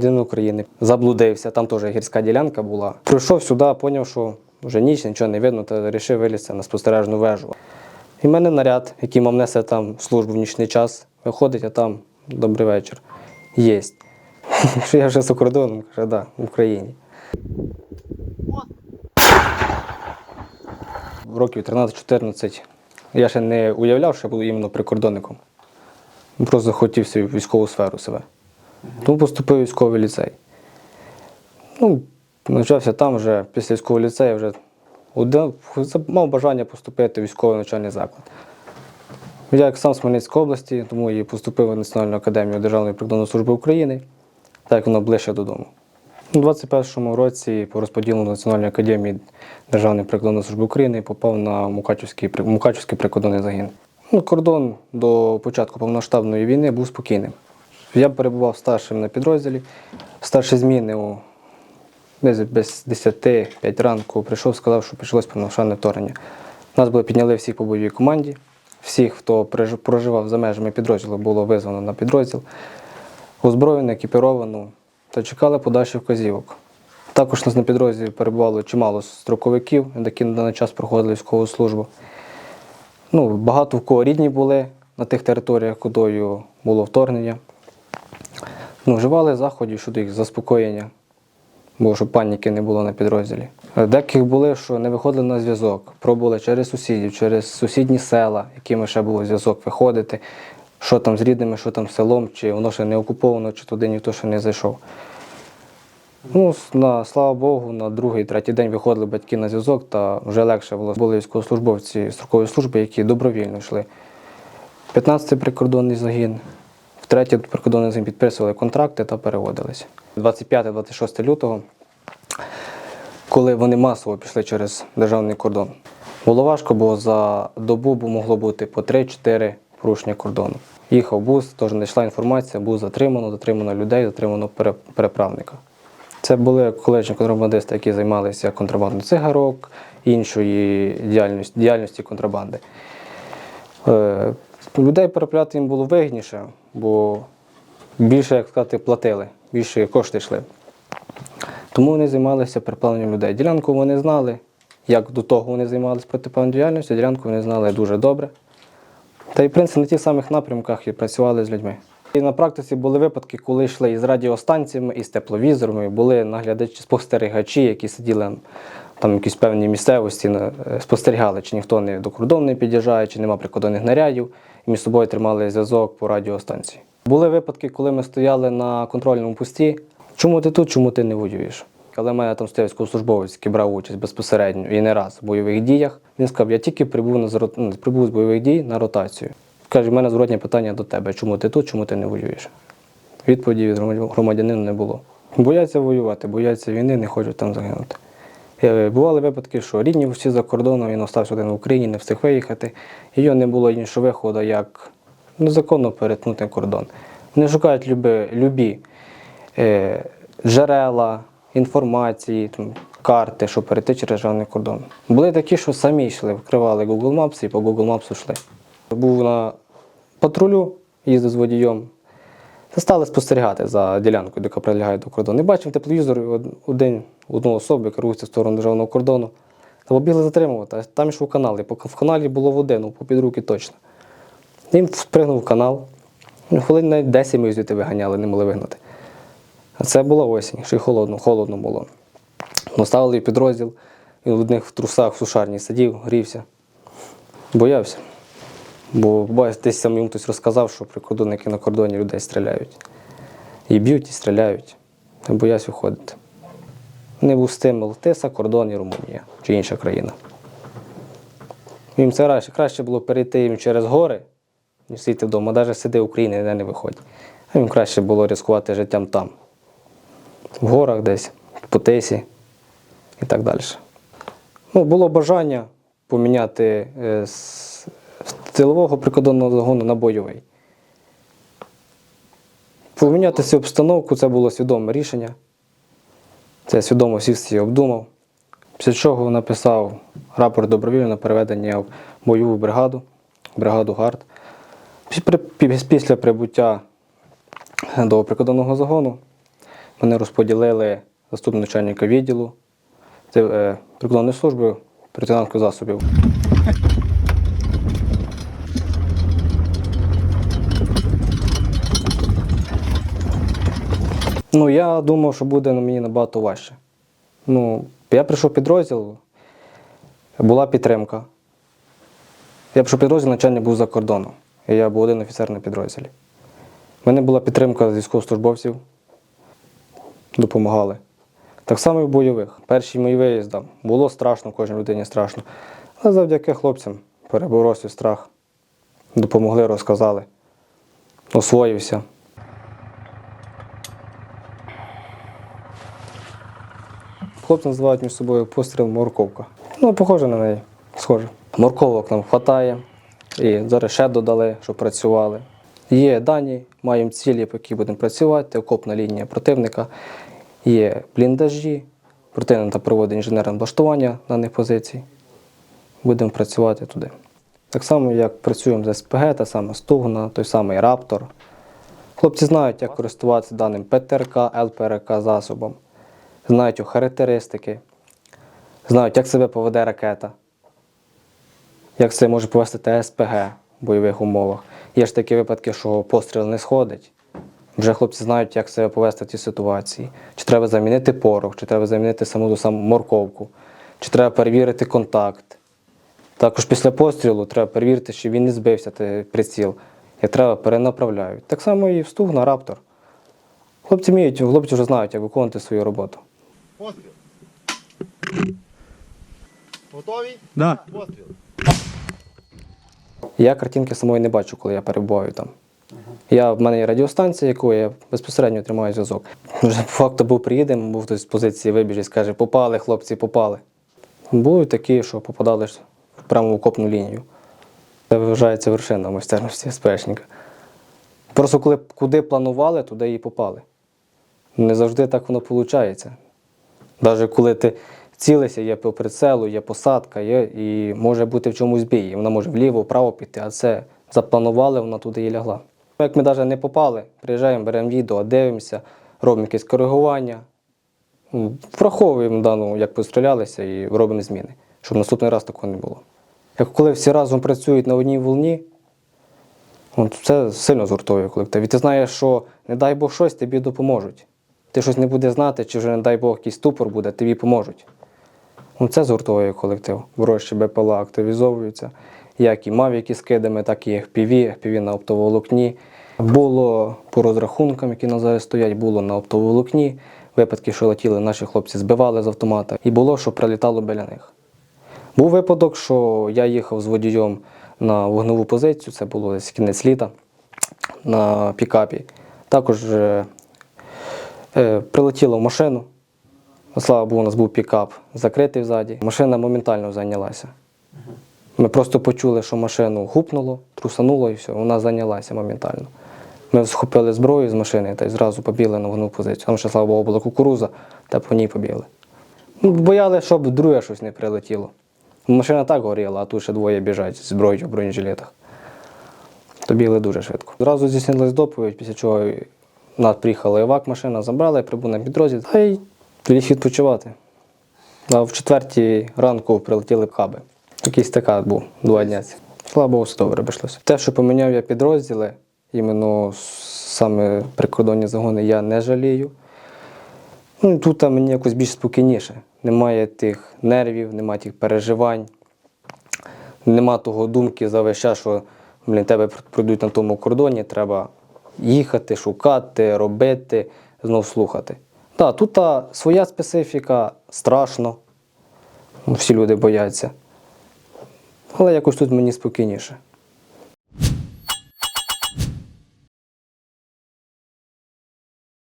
громадянин України. Заблудився, там теж гірська ділянка була. Прийшов сюди, зрозумів, що вже ніч, нічого не видно, та вирішив вилізти на спостережну вежу. І в мене наряд, який мав несе там службу в нічний час, виходить, а там добрий вечір. Єсть. Що я вже за кордоном, каже, да, в Україні. Років 13-14 я ще не уявляв, що я буду іменно прикордонником. Просто хотів військову сферу себе. Тому поступив в військовий ліцей. Ну, навчався там вже після військового ліцею вже мав бажання поступити в військовий навчальний заклад. Я як сам з Хмельницької області, тому і поступив в Національну академію Державної прикордонної служби України, так воно ближче додому. У 21-му році по розподілу Національної академії Державної прикордонної служби України попав на Мукачівський, Мукачівський прикордонний загін. Ну, кордон до початку повноштабної війни був спокійним. Я перебував старшим на підрозділі, старші зміни у десь без 10 5 ранку прийшов, сказав, що почалось повномасштабне вторгнення. Нас були підняли всіх по бойовій команді. Всіх, хто проживав за межами підрозділу, було визвано на підрозділ, озброєно, екіпіровано та чекали подальших вказівок. Також нас на підрозділі перебувало чимало строковиків, які на даний час проходили військову службу. Ну, багато в кого рідні були на тих територіях, кудою було вторгнення. Ну, вживали заходів щодо їх заспокоєння, бо щоб паніки не було на підрозділі. Деяких були, що не виходили на зв'язок, пробували через сусідів, через сусідні села, якими ще було зв'язок виходити, що там з рідними, що там з селом, чи воно ще не окуповано, чи туди ніхто ще не зайшов. Ну, на, слава Богу, на другий, третій день виходили батьки на зв'язок, та вже легше було. Були військовослужбовці строкової служби, які добровільно йшли. 15-й прикордонний загін, в третій прикордонний загін підписували контракти та переводилися. 25-26 лютого, коли вони масово пішли через державний кордон. Було важко, бо за добу могло бути по 3-4 порушення кордону. Їхав бус, теж знайшла інформація, був затримано, затримано людей, затримано пере- переправника. Це були колишні контрабандисти, які займалися контрабандою цигарок, іншої діяльності, діяльності контрабанди. Е, людей переправляти їм було вигідніше, бо більше, як сказати, платили, більше кошти йшли. Тому вони займалися переправленням людей. Ділянку вони знали, як до того вони займалися протиправною діяльністю, ділянку вони знали дуже добре. Та й, в принципі, на тих самих напрямках і працювали з людьми. І на практиці були випадки, коли йшли із радіостанціями, із тепловізорами, були наглядачі, спостерігачі, які сиділи там в якійсь певній місцевості, е, спостерігали, чи ніхто не до кордону не під'їжджає, чи нема прикордонних нарядів, і між собою тримали зв'язок по радіостанції. Були випадки, коли ми стояли на контрольному пості. Чому ти тут, чому ти не воюєш? Але мене там стояв військовослужбовець, який брав участь безпосередньо і не раз в бойових діях. Він сказав, я тільки прибув, на, ну, прибув з бойових дій на ротацію. Каже, в мене зворотнє питання до тебе, чому ти тут, чому ти не воюєш? Відповіді від громадянина не було. Бояться воювати, бояться війни, не хочуть там загинути. Е, Бували випадки, що рідні всі за кордоном, він остався один в Україні, не встиг виїхати. І його не було іншого виходу, як незаконно перетнути кордон. Вони шукають люби, любі е, джерела, інформації, там, карти, щоб перейти через державний кордон. Були такі, що самі йшли, вкривали Google Maps і по Google Maps йшли. Був на патрулю, їздив з водієм. Та стали спостерігати за ділянкою, яка прилягає до кордону. І бачив тепловізор один, одну особу, яка рухається в сторону державного кордону. Та побігли затримувати. А Там йшов канал. І в каналі було води, ну попід руки точно. Він спригнув в канал. Ну, Хвилин навіть 10 ми звідти виганяли, не могли вигнати. А це була осінь, ще й холодно, холодно було. Поставили підрозділ, він в одних в трусах в сушарні сидів, грівся. Боявся. Бо десь сам йому хтось розказав, що прикордонники на кордоні людей стріляють. І б'ють, і стріляють. Я боявся виходити. Не був стимул Тиса, кордон і Румунія чи інша країна. Їм це краще, краще було перейти їм через гори, ніж сидіти вдома. Навіть сиди в Україні, ніде не виходь. А їм краще було ризикувати життям там. В горах десь, по тисі і так далі. Ну, було бажання поміняти е, тилового прикордонного загону на бойовий. Поміняти цю обстановку це було свідоме рішення. Це свідомо сів всі обдумав. Після чого написав рапорт добровільно переведення в бойову бригаду, бригаду ГАРД. Після- прибуття до прикордонного загону Мене розподілили заступник начальника відділу е, прикордонної служби притинанку засобів. Ну, я думав, що буде мені набагато важче. Ну, я прийшов підрозділ, була підтримка. Я прийшов підрозділ, начальник був за кордоном. І я був один офіцер на підрозділі. У мене була підтримка військовослужбовців, допомагали. Так само і в бойових. Перший мій виїзд було страшно, кожній людині страшно. Але завдяки хлопцям переборов свій страх. Допомогли, розказали, освоївся. Хлопці називають між собою постріл морковка. Ну, похоже на неї, схоже. Морковок нам вистачає. І зараз ще додали, щоб працювали. Є дані, маємо цілі, по яких будемо працювати, окопна лінія противника, є бліндажі, противник проводить інженерне влаштування даних позицій. Будемо працювати туди. Так само, як працюємо з СПГ, та саме Стугна, той самий Раптор. Хлопці знають, як користуватися даним ПТРК, ЛПРК засобом, знають характеристики, знають, як себе поведе ракета, як себе може повести ТСПГ в бойових умовах. Є ж такі випадки, що постріл не сходить. Вже хлопці знають, як себе повести в цій ситуації. Чи треба замінити порох, чи треба замінити саму ту саму морковку, чи треба перевірити контакт. Також після пострілу треба перевірити, чи він не збився приціл. Як треба, перенаправляють. Так само і в стугна раптор. Хлопці вміють, хлопці вже знають, як виконувати свою роботу. Постріл. Готові? Да. Постріл. Я картинки самої не бачу, коли я перебуваю там. Я, в мене є радіостанція, якою я безпосередньо тримаю зв'язок. Вже по факту був приїдемо, був хтось з позиції вибіже і скаже, попали, хлопці, попали. Були такі, що попадали прямо в окопну лінію. Це вважається вершина майстерності спешника. Просто коли куди планували, туди і попали. Не завжди так воно виходить. Навіть коли ти цілишся, є по прицелу, є посадка, є, і може бути в чомусь бій. І Вона може вліво, вправо піти, а це запланували, вона туди і лягла. Як ми навіть не попали, приїжджаємо, беремо відео, дивимося, робимо якесь коригування, ну, враховуємо дану, як пострілялися, і робимо зміни, щоб наступний раз такого не було. Як коли всі разом працюють на одній волні, це сильно згуртовує колектив. І ти знаєш, що не дай Бог щось, тобі допоможуть. Ти щось не будеш знати, чи вже не дай Бог якийсь ступор буде, тобі поможуть. Ну, це згуртовує колектив. Ворожчі БПЛА активізовуються. Як і мавіки з кидами, так і FPV, FPV на оптоволокні. Було по розрахункам, які на зараз стоять, було на оптоволокні. Випадки, що летіли, наші хлопці збивали з автомата. І було, що прилітало біля них. Був випадок, що я їхав з водієм на вогневу позицію, це було десь кінець літа на пікапі. Також е, прилетіло в машину. Слава Богу, у нас був пікап закритий ззаді. Машина моментально зайнялася. Ми просто почули, що машину гупнуло, трусануло і все, вона зайнялася моментально. Ми схопили зброю з машини та й зразу побігли на вогневу позицію. Там ще, слава Богу, була кукуруза, та по ній побігли. Ну, бояли, щоб друге щось не прилетіло. Машина так горіла, а тут ще двоє біжать з зброєю в бронежилетах. То бігли дуже швидко. Зразу здійснилась доповідь, після чого нас приїхала евак машина, забрали, прибув на підрозділ, та й ліг відпочивати. А в четвертій ранку прилетіли каби. Якийсь така був два дня. Слава Богу, все добре обійшлося. Те, що поміняв я підрозділи, іменно саме прикордонні загони, я не жалію. Ну, тут мені якось більш спокійніше. Немає тих нервів, немає тих переживань, нема того думки за весь час, що блін, тебе пройдуть на тому кордоні, треба їхати, шукати, робити, знов слухати. Так, тут та своя специфіка, страшно, всі люди бояться. Але якось тут мені спокійніше.